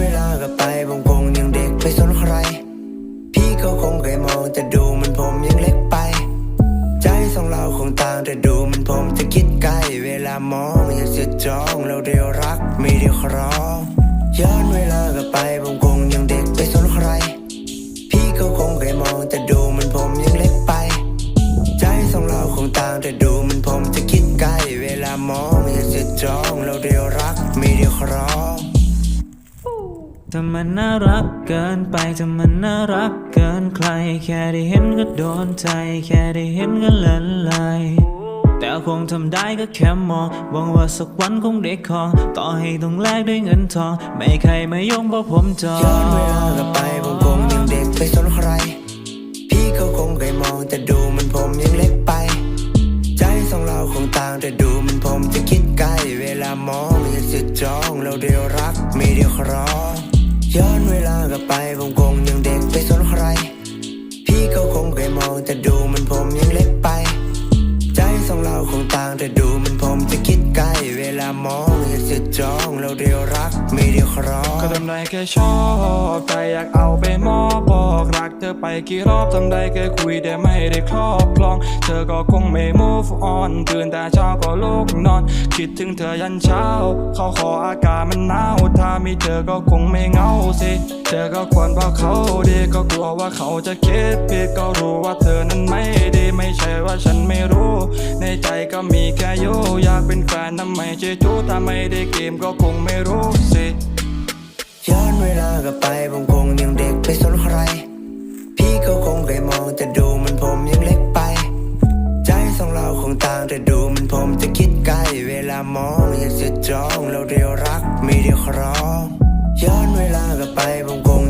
ย้อนเวลากลับไปผมคงยังเด็กไม่สนใคร พี่ก็คงเคยมองแต่ดูมันผมยังเล็กไป ใจสองเราคงต่างแต่ดูมันผมจะคิดไกล เวลามองอยากจะจองเราเดียวรักไม่เดียวครองย้อนเวลากลับไปผมคงยังเด็กไม่สนใคร พี่ก็คงเคยมองแต่ดูมันผมยังเล็กไป ใจสองเราคงต่างแต่ดูมันผมจะคิดไกล เวลามองอยากจะจองเราเดียวรักไม่เดียวครอ งถ้ามันน่ารักเกินไปถ้ามันน่ารักเกินใคร แค่ได้เห็นก็โดนใจ แค่ได้เห็นก็ละลายแต่คงทำได้ก็แค่มองหวังว่าสักวันคงได้ครอง ต่อให้ต้องแลกด้วยเงินทอง ไม่ใครมายงเพราะผมจองย้อนเวลากลับไปผมคงยังเด็กไม่สนใคร พี่ก็คงเคยมองแต่ดูมันผมยังเล็กไป ใจสองเราคงต่างแต่ดูมันผมจะคิดไกล เวลามองอยากจะจองเราเดียวรักไม่เดียวครอง ย้อนเวลากลับไปผมคงยังเด็กไม่สนใคร พี่ก็คงเคยมองแต่ดูมันผมยังเล็กไป ใจสองเราคงต่างแต่ดูมันผมจะคิดไกล เวลามองอยากจะจองเราเดียวรักไม่เดียวครองก็ทำได้แค่ชอบ อกรักเธอไปกี่รอบทำได้แค่คุยแต่ไม่ได้ครอบครอง เธอก็คงไม่ move on ตื่นแต่เช้าก็ลุกนอน คิดถึงเธอยันเช้า เขาขออากาศมันหนาวถ้ามีเธอก็คงไม่เหงาสิเธอก็ควรบอกเขาดีก็กลัวว่าเขาจะคิดผิดก็รู้ว่าเธอนั้นไม่ดีไม่ใช่ว่าฉันไม่รู้ ในใจก็มีแค่อยู่อยากเป็นแฟนทำไมเจจูถ้าไม่ได้เกมก็คงไม่รู้สิ คงต่างแต่ดูมันผมจะคิดไกล เวลามองอยากจะจองเราเดียวรักไม่เดียวครอง ย้อนเวลากลับไปผมคงกไม่สนใครพี่ก็คงเคยมอง